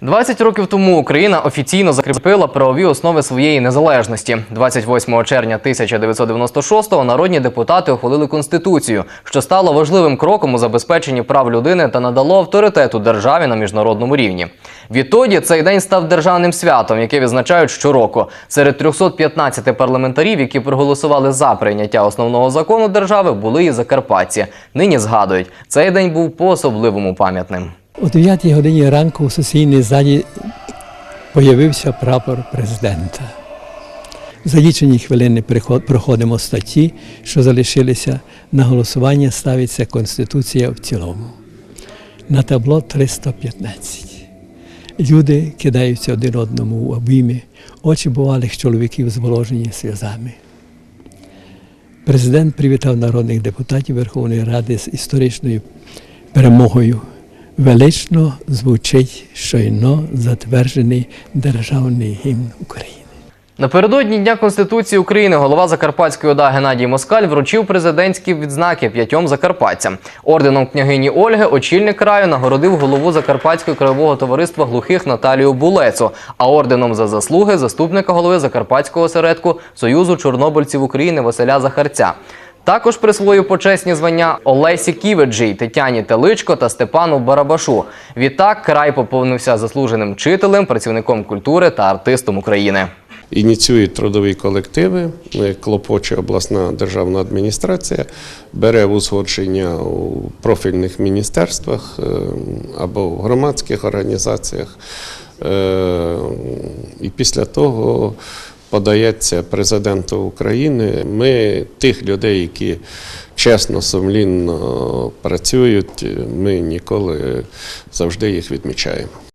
20 років тому Україна офіційно закріпила правові основи своєї незалежності. 28 червня 1996-го народні депутати ухвалили конституцію, що стало важливим кроком у забезпеченні прав людини та надало авторитету державі на міжнародному рівні. Відтоді цей день став державним святом, яке відзначають щороку. Серед 315 парламентарів, які проголосували за прийняття основного закону держави, були і закарпатці. Нині згадують, цей день був по-особливому пам'ятним. О 9 годині ранку у сесійній залі появився прапор президента. За лічені хвилини проходимо статті, що залишилися. На голосування ставиться Конституція в цілому. На табло 315. Люди кидаються один одному в обійми, очі бувалих чоловіків зволожені сльозами. Президент привітав народних депутатів Верховної Ради з історичною перемогою. Велично звучить щойно затверджений державний гімн України. Напередодні Дня Конституції України голова Закарпатської ОДА Геннадій Москаль вручив президентські відзнаки п'ятьом закарпатцям. Орденом княгині Ольги очільник краю нагородив голову Закарпатського краєвого товариства глухих Наталію Булецу, а орденом за заслуги заступника голови Закарпатського осередку Союзу Чорнобильців України Василя Захарця. Також присвоїв почесні звання Олесі Ківеджій, Тетяні Теличко та Степану Барабашу. Відтак край поповнився заслуженим вчителем, працівником культури та артистом України. Ініціюють трудові колективи, е, клопоче обласна державна адміністрація, бере узгодження у профільних міністерствах е, або в громадських організаціях. Е, І після того подається президенту України. Ми тих людей, які чесно, сумлінно працюють, ми ніколи завжди їх відмічаємо.